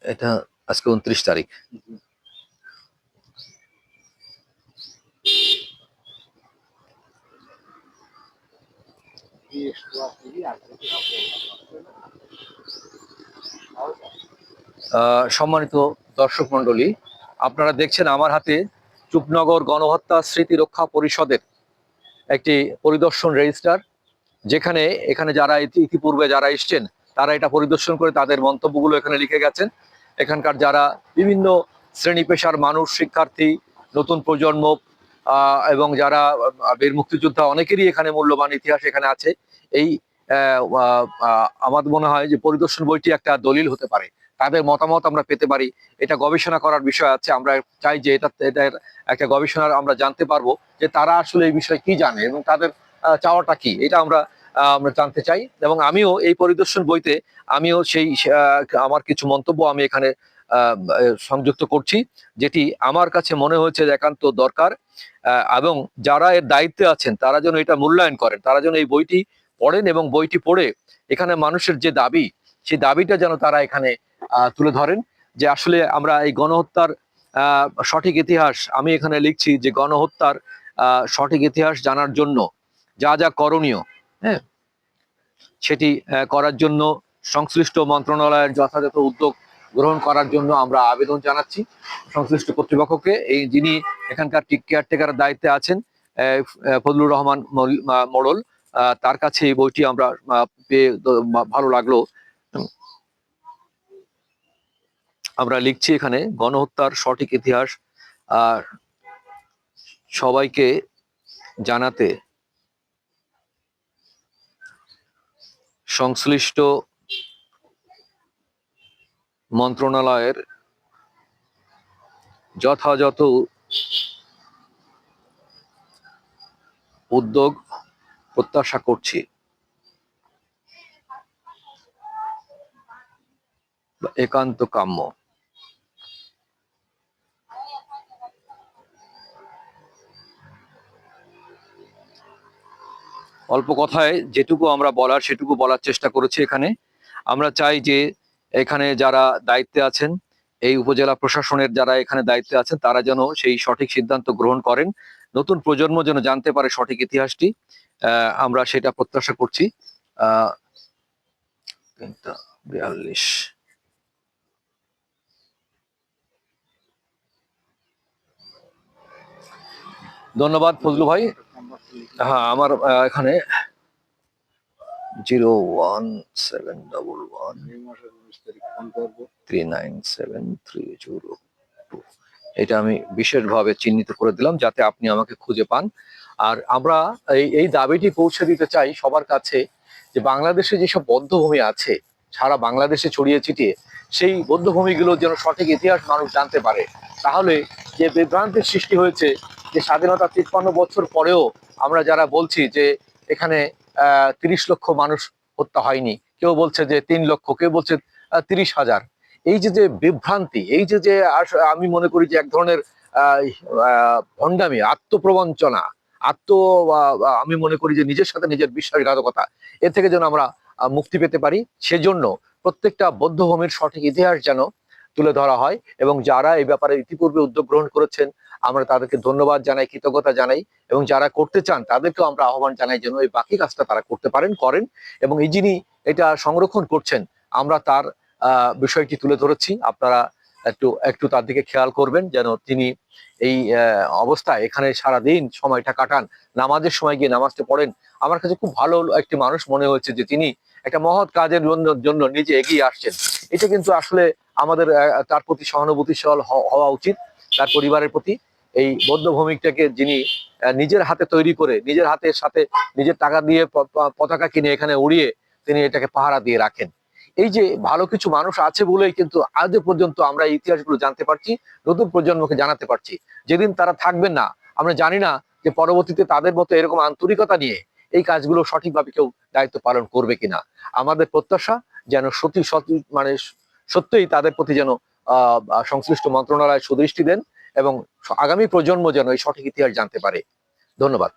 এটা আজকে উনত্রিশ তারিখ। সম্মানিত দর্শক মন্ডলী আপনারা দেখছেন আমার হাতে চুপনগর গণহত্যা স্মৃতি রক্ষা পরিষদের একটি পরিদর্শন রেজিস্টার, যেখানে, এখানে যারা ইতি- ইতিপূর্বে যারা এসছেন তারা এটা পরিদর্শন করে তাদের মন্তব্যগুলো এখানে লিখে গেছেন। এখানকার যারা বিভিন্ন শ্রেণি পেশার মানুষ, শিক্ষার্থী, নতুন প্রজন্ম এবং যারা বীর মুক্তিযোদ্ধা, অনেকেরই এখানে মূল্যবান ইতিহাস এখানে আছে। এই আমার মনে হয় যে পরিদর্শন বইটি একটা দলিল হতে পারে। তাদের মতামত আমরা পেতে পারি। এটা গবেষণা করার বিষয় আছে। আমরা চাই যে এটা এটার একটা গবেষণার আমরা জানতে পারব যে তারা আসলে এই বিষয়ে কি জানে এবং তাদের চাওয়াটা কি। এটা আমরা আমরা জানতে চাই। এবং আমিও এই পরিদর্শন বইতে আমিও সেই আমার কিছু মন্তব্য আমি এখানে সংযুক্ত করছি, যেটি আমার কাছে মনে হয়েছে একান্ত দরকার এবং যারা এর দায়িত্বে আছেন, তারা যেন এটা মূল্যায়ন করেন, তারা যেন এই বইটি পড়েন এবং বইটি পড়ে এখানে মানুষের যে দাবি, সেই দাবিটা যেন তারা এখানে তুলে ধরেন, যে আসলে আমরা এই গণহত্যার সঠিক ইতিহাস, আমি এখানে লিখছি যে গণহত্যার সঠিক ইতিহাস জানার জন্য যা যা করণীয় হ্যাঁ? সেটি করার জন্য সংশ্লিষ্ট মন্ত্রণালয়ের যথাযথ উদ্যোগ গ্রহণ করার জন্য আমরা আবেদন জানাচ্ছি। সংশ্লিষ্ট কর্তৃপক্ষকে এই যিনি এখানকার কেয়ারটেকার দায়িত্বে আছেন ফজলুর রহমান মোড়ল তার কাছে এই বইটি আমরা পেয়ে ভালো লাগল। আমরা লিখছি এখানে, গণহত্যার সঠিক ইতিহাস, আর সবাইকে জানাতে সংশ্লিষ্ট মন্ত্রণালয়ের যথাযথ উদ্যোগ প্রত্যাশা করছি। একান্ত কাম্য। অল্প কথায় যেটুকু আমরা বলার, সেটুকু বলার চেষ্টা করেছি এখানে। আমরা চাই যে এখানে যারা দায়িত্বে আছেন, এই উপজেলা প্রশাসনের যারা এখানে দায়িত্বে আছেন, তারা যেন সেই সঠিক সিদ্ধান্ত গ্রহণ করেন। নতুন প্রজন্ম যেন জানতে পারে সঠিক ইতিহাসটি। আমরা সেটা প্রত্যাশা করছি। বিয়াল্লিশ। ধন্যবাদ ফজলু ভাই। হ্যাঁ আমার এখানে zero one seven double one three nine seven three zero two. এটা আমি বিশেষভাবে চিহ্নিত করে দিলাম যাতে আপনি আমাকে খুঁজে পান। আর আমরা এই এই দাবিটি পৌঁছে দিতে চাই সবার কাছে যে বাংলাদেশে যেসব বদ্ধভূমি আছে সারা বাংলাদেশে ছড়িয়ে ছিটিয়ে সেই বদ্ধভূমিগুলো যেন সঠিক ইতিহাস মানুষ জানতে পারে। তাহলে যে বিভ্রান্তির সৃষ্টি হয়েছে, যে স্বাধীনতা তিপ্পান্ন বছর পরেও আমরা যারা বলছি যে এখানে তিরিশ লক্ষ মানুষ হত্যা হয়নি, কেউ বলছে যে তিন লক্ষ, কেউ বলছে তিরিশ হাজার। এই যে যে বিভ্রান্তি, এই যে যে আমি মনে করি যে এক ধরনের ভণ্ডামি, আত্মপ্রবঞ্চনা, আত্ম আমি মনে করি যে নিজের সাথে নিজের বিশ্বাসঘাতকতা এ থেকে যেন আমরা মুক্তি পেতে পারি। সেজন্য প্রত্যেকটা বৌদ্ধভূমির সঠিক ইতিহাস যেন তুলে ধরা হয় এবং যারা এই ব্যাপারে ইতিপূর্বে উদ্যোগ গ্রহণ করেছেন, আমরা তাদেরকে ধন্যবাদ জানাই, কৃতজ্ঞতা জানাই এবং যারা করতে চান তাদেরকেও আমরা আহ্বান জানাই যেন এই বাকি কাজটা তারা করতে পারেন, করেন এবং এই যিনি এটা সংরক্ষণ করছেন, আমরা তার বিষয়টি তুলে ধরেছি। আপনারা একটু একটু তার দিকে খেয়াল করবেন যেন তিনি এই অবস্থায় এখানে সারা দিন সময়টা কাটান, নামাজের সময় গিয়ে নামাজটা পড়েন। আমার কাছে খুব ভালো একটি মানুষ মনে হয়েছে যে তিনি একটা মহৎ কাজের জন্য- নিজে এগিয়ে আসছেন। এটা কিন্তু আসলে আমাদের তার প্রতি সহানুভূতিশীল হওয়া উচিত, তার পরিবারের প্রতি। এই বৌদ্ধ ভূমিকটাকে যিনি নিজের হাতে তৈরি করে, নিজের হাতের সাথে নিজের টাকা দিয়ে পতাকা কিনে এখানে উড়িয়ে তিনি এটাকে পাহারা দিয়ে রাখেন। এই যে ভালো কিছু মানুষ আছে বলেই কিন্তু আজ পর্যন্ত আমরা ইতিহাসগুলো জানতে পারছি, নতুন প্রজন্মকে জানাতে পারছি। যেদিন তারা থাকবেন না, আমরা জানি না যে পরবর্তীতে তাদের মতো এরকম আন্তরিকতা নিয়ে এই কাজগুলো সঠিকভাবে কেউ দায়িত্ব পালন করবে কিনা। আমাদের প্রত্যাশা যেন সত্যি সত্যি মানে সত্যিই তাদের প্রতি যেন সংশ্লিষ্ট মন্ত্রণালয় সুদৃষ্টি দেন এবং আগামী প্রজন্ম যেন এই সঠিক ইতিহাস জানতে পারে। ধন্যবাদ।